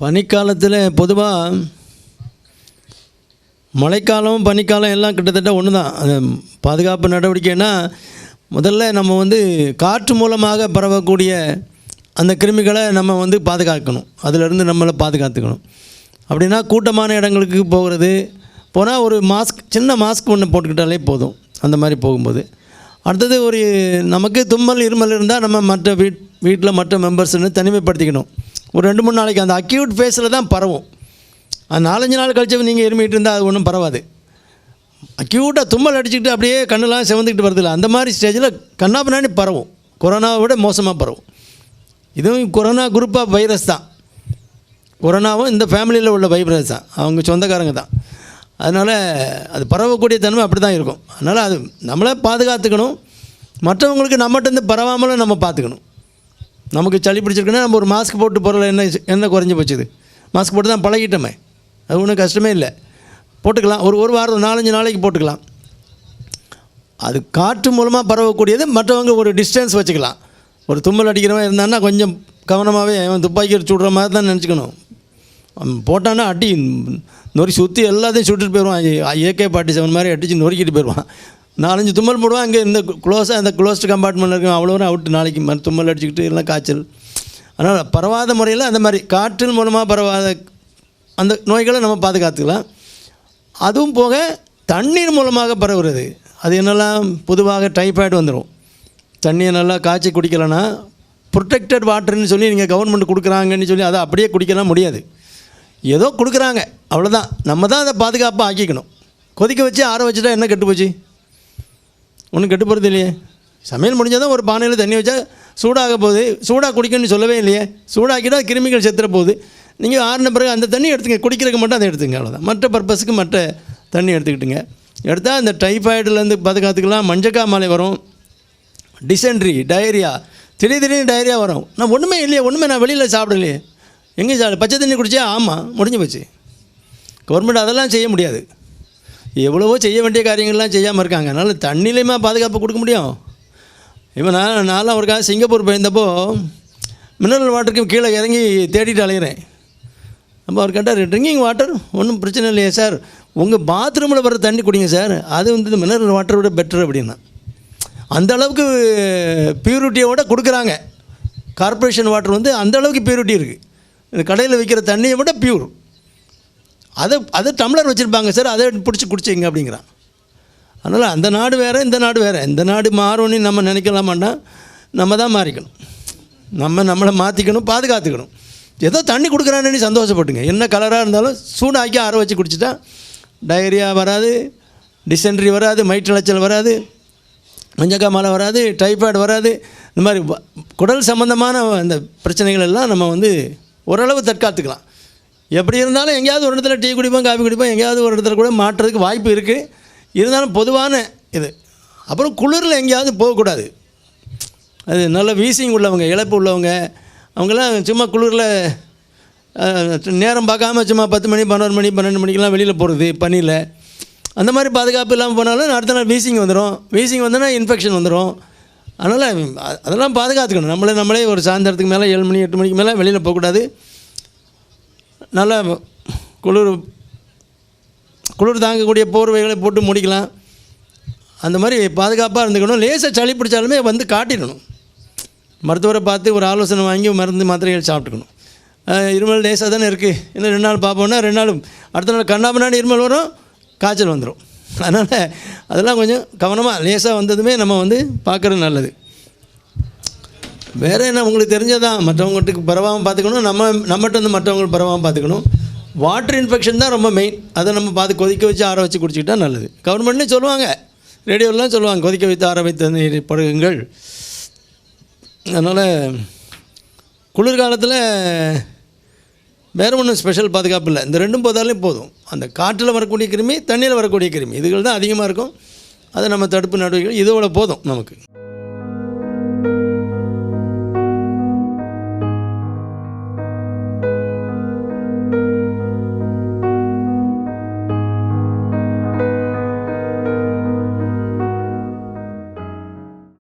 பனிக்காலத்தில் பொதுவாக மழைக்காலம் பனிக்காலம் எல்லாம் கிட்டத்தட்ட ஒன்று தான் அது பாதுகாப்பு நடவடிக்கைன்னா முதல்ல நம்ம வந்து காற்று மூலமாக பரவக்கூடிய அந்த கிருமிகளை நம்ம வந்து பாதுகாக்கணும். அதிலிருந்து நம்மளை பாதுகாத்துக்கணும். அப்படின்னா கூட்டமான இடங்களுக்கு போகிறது போனால் ஒரு மாஸ்க் சின்ன மாஸ்க் ஒன்று போட்டுக்கிட்டாலே போதும். அந்த மாதிரி போகும்போது. அடுத்தது ஒரு நமக்கு தும்மல் இருமல் இருந்தால் நம்ம மற்ற வீட் வீட்டில் மற்ற மெம்பர்ஸ்னு தனிமைப்படுத்திக்கணும். ஒரு ரெண்டு மூணு நாளைக்கு அந்த அக்யூட் ஃபேஸில் தான் பரவும். அது நாலஞ்சு நாள் கழிச்சு நீங்கள் இருமிட்டு இருந்தால் அது ஒன்றும் பரவாது. அக்யூட்டாக தும்மல் அடிச்சுக்கிட்டு அப்படியே கண்ணெல்லாம் சிவந்துக்கிட்டு வருதில்ல அந்த மாதிரி ஸ்டேஜில் கண்ணா பின்னாடி பரவும். கொரோனாவை விட மோசமாக பரவும். இதுவும் கொரோனா குரூப் ஆஃப் வைரஸ் தான். கொரோனாவும் இந்த ஃபேமிலியில் உள்ள வைரஸ் தான். அவங்க சொந்தக்காரங்க தான். அதனால் அது பரவக்கூடிய தன்மை அப்படி தான் இருக்கும். அதனால் அது நம்மளே பாதுகாத்துக்கணும். மற்றவங்களுக்கு நம்மகிட்டேருந்து பரவாமலும் நம்ம பார்த்துக்கணும். நமக்கு சளி பிடிச்சிருக்குன்னா நம்ம ஒரு மாஸ்க் போட்டு போகிறல என்ன என்ன குறைஞ்சி போச்சுது? மாஸ்க் போட்டு தான் பழகிட்டோமே. அது ஒன்றும் கஷ்டமே இல்லை. போட்டுக்கலாம். ஒரு ஒரு வாரம் நாலஞ்சு நாளைக்கு போட்டுக்கலாம். அது காற்று மூலமாக பரவக்கூடியது மற்றவங்க ஒரு டிஸ்டன்ஸ் வச்சுக்கலாம். ஒரு தும்மல் அடிக்கிறவன் இருந்தான்னா கொஞ்சம் கவனமாகவே அவன் துப்பாக்கி சுடுற மாதிரி தான் நினச்சிக்கணும். போட்டான்னா அடி நொறி சுற்றி எல்லாத்தையும் சுட்டுட்டு போயிடுவான். ஏகே பார்ட்டி செவன் மாதிரி அடித்து நொறுக்கிட்டு போயிடுவான். நாலஞ்சு தும்மல் போடுவான் இங்கே இந்த க்ளோஸாக இந்த க்ளோஸ்ட் கம்பார்ட்மெண்ட் இருக்கும் அவ்வளோ அவுட்டு நாளைக்கு மறு தும்மல் அடிச்சுக்கிட்டு எல்லாம் காய்ச்சல். அதனால் பரவாத முறையில் அந்த மாதிரி காற்றின் மூலமாக பரவாத அந்த நோய்களை நம்ம பாதுகாத்துக்கலாம். அதுவும் போக தண்ணீர் மூலமாக பரவுறது. அது என்னெல்லாம் பொதுவாக டைஃபாய்டு வந்துடும் தண்ணியை நல்லா காய்ச்சி குடிக்கலைன்னா ப்ரொடெக்டட் வாட்டர்னு சொல்லி நீங்கள் கவர்மெண்ட் கொடுக்குறாங்கன்னு சொல்லி அதை அப்படியே குடிக்கலாம் முடியாது. ஏதோ கொடுக்குறாங்க. அவ்வளோதான் நம்ம தான் அதை பாதுகாப்பாக ஆக்கிக்கணும். கொதிக்க வச்சு ஆற வச்சுட்டா என்ன கெட்டு போச்சு ஒன்றும் கெட்டு போகிறது இல்லையே. சமையல் முடிஞ்சால் தான் ஒரு பானையில் தண்ணி வச்சா சூடாக போகுது. சூடாக குடிக்கணும்னு சொல்லவே இல்லையே. சூடாக்கிட்டா கிருமிகள் செத்துற போகுது. நீங்கள் ஆறின பிறகு அந்த தண்ணி எடுத்துங்க. குடிக்கிறதுக்கு மட்டும் அதை எடுத்துங்க அவ்வளோதான் மற்ற பர்பஸுக்கு மற்ற தண்ணி எடுத்துக்கிட்டுங்க. எடுத்தால் இந்த டைஃபாய்டுலேருந்து பாதுகாத்துக்கலாம். மஞ்சக்கா மாலை வரும். Dysentery diarrhoea. திடீர் திடீர்னு டயரியா வரும். நான் ஒன்றுமே இல்லையே. ஒன்றுமே நான் வெளியில் சாப்பிடலையே. எங்கே சாப்பிட பச்சை தண்ணி குடித்தா ஆமாம் முடிஞ்சு போச்சு. கவர்மெண்ட் அதெல்லாம் செய்ய முடியாது. எவ்வளவோ செய்ய வேண்டிய காரியங்கள்லாம் செய்யாமல் இருக்காங்க. அதனால் தண்ணிலையுமா பாதுகாப்பு கொடுக்க முடியும்? இப்போ நான் நான்லாம் ஒருக்காக சிங்கப்பூர் போயிருந்தப்போ மினரல் வாட்டருக்கு கீழே இறங்கி தேடிட்டு அலைகிறேன் அப்போ அவர் கேட்டார் ட்ரிங்கிங் வாட்டர் ஒன்றும் பிரச்சனை இல்லையே சார். உங்கள் பாத்ரூமில் வர தண்ணி குடிங்க சார். அது வந்து மினரல் வாட்டரை விட பெட்டர் அப்படின்னா. அந்த அளவுக்கு பியூரிட்டியோட கொடுக்குறாங்க. கார்ப்பரேஷன் வாட்டர் வந்து அந்த அளவுக்கு பியூரிட்டி இருக்குது இந்த கடையில் விற்கிற தண்ணியை விட பியூர் அதை அதை டம்ளர் வச்சுருப்பாங்க சார் அதை பிடிச்சி குடிச்சிங்க அப்படிங்கிறான். அதனால் அந்த நாடு வேறு இந்த நாடு வேறு. இந்த நாடு மாறும்னு நம்ம நினைக்கலாமாண்டா நம்ம தான் மாறிக்கணும். நம்ம நம்மளை மாற்றிக்கணும் பாதுகாத்துக்கணும். ஏதோ தண்ணி கொடுக்குறான்னு சந்தோஷப்பட்டுங்க. என்ன கலராக இருந்தாலும் சூடாக்கி ஆற வச்சு குடிச்சிட்டா டயரியா வராது டிசென்ட்ரி வராது வயிற்றிழைச்சல் வராது மஞ்சக்காமலை வராது டைஃபாய்டு வராது. இந்த மாதிரி வ- குடல் சம்மந்தமான அந்த பிரச்சனைகள் எல்லாம் நம்ம வந்து ஓரளவு தற்காத்துக்கலாம். எப்படி இருந்தாலும் எங்கேயாவது ஒரு இடத்துல டீ குடிப்போம் காஃபி குடிப்போம் எங்கேயாவது ஒரு இடத்துல கூட மாட்டுறதுக்கு வாய்ப்பு இருக்குது இருந்தாலும் பொதுவான இது. அப்புறம் குளிரில் எங்கேயாவது போகக்கூடாது அது நல்ல வீசிங் உள்ளவங்க இழப்பு உள்ளவங்க அவங்கெல்லாம் சும்மா குளிரில் நேரம் பார்க்காம சும்மா பத்து மணி பன்னெண்டு மணி பன்னெண்டு மணிக்கெலாம் வெளியில் போகிறது பனியில். அந்த மாதிரி பாதுகாப்பு இல்லாமல் போனாலும் அடுத்த நாள் வீசிங் வந்துடும் வீசிங் வந்தோன்னா இன்ஃபெக்ஷன் வந்துடும் அதனால் அதெல்லாம் பாதுகாத்துக்கணும். நம்மளே நம்மளே ஒரு சாயந்தரத்துக்கு மேலே ஏழு மணி எட்டு மணிக்கு மேலே வெளியில் போகக்கூடாது நல்லா குளிர் குளிர் தாங்கக்கூடிய போர்வைகளை போட்டு முடிக்கலாம். அந்த மாதிரி பாதுகாப்பாக இருந்துக்கணும். லேசாக சளி பிடிச்சாலுமே வந்து காட்டிடணும். மருத்துவரை பார்த்து ஒரு ஆலோசனை வாங்கி மருந்து மாத்திரைகள் சாப்பிட்டுக்கணும். இருமல் லேசாக தானே இருக்குது இன்னும் ரெண்டு நாள் பார்ப்போம்னா ரெண்டு நாள் அடுத்த நாள் கண்ணா இருமல் வரும் காய்ச்சல் வந்துடும் அதனால் அதெல்லாம் கொஞ்சம் கவனமாக லேசாக வந்ததுமே நம்ம வந்து பார்க்குறது நல்லது. வேறு என்ன உங்களுக்கு தெரிஞ்சதான் மற்றவங்கட்டுக்கு பரவாமல் பார்த்துக்கணும். நம்ம நம்மகிட்ட வந்து மற்றவங்களுக்கு பரவாமல் பார்த்துக்கணும். வாட்டர் இன்ஃபெக்ஷன் தான் ரொம்ப மெயின் அதை நம்ம பார்த்து கொதிக்க வச்சு ஆற வச்சு குடிச்சிக்கிட்டா நல்லது. கவர்மெண்ட்னு சொல்லுவாங்க. ரேடியோலாம் சொல்லுவாங்க. கொதிக்க வைத்து ஆற வைத்த நீர் அதனால் குளிர்காலத்தில் வேறு ஒன்றும் ஸ்பெஷல் பாதுகாப்பு இல்லை. இந்த ரெண்டும் போதாலே போதும். அந்த காற்றில் வரக்கூடிய கிருமி தண்ணியில் வரக்கூடிய கிருமி. இதுகள் தான் அதிகமாக இருக்கும். அதை நம்ம தடுப்பு நடவடிக்கை இதோட போதும் நமக்கு.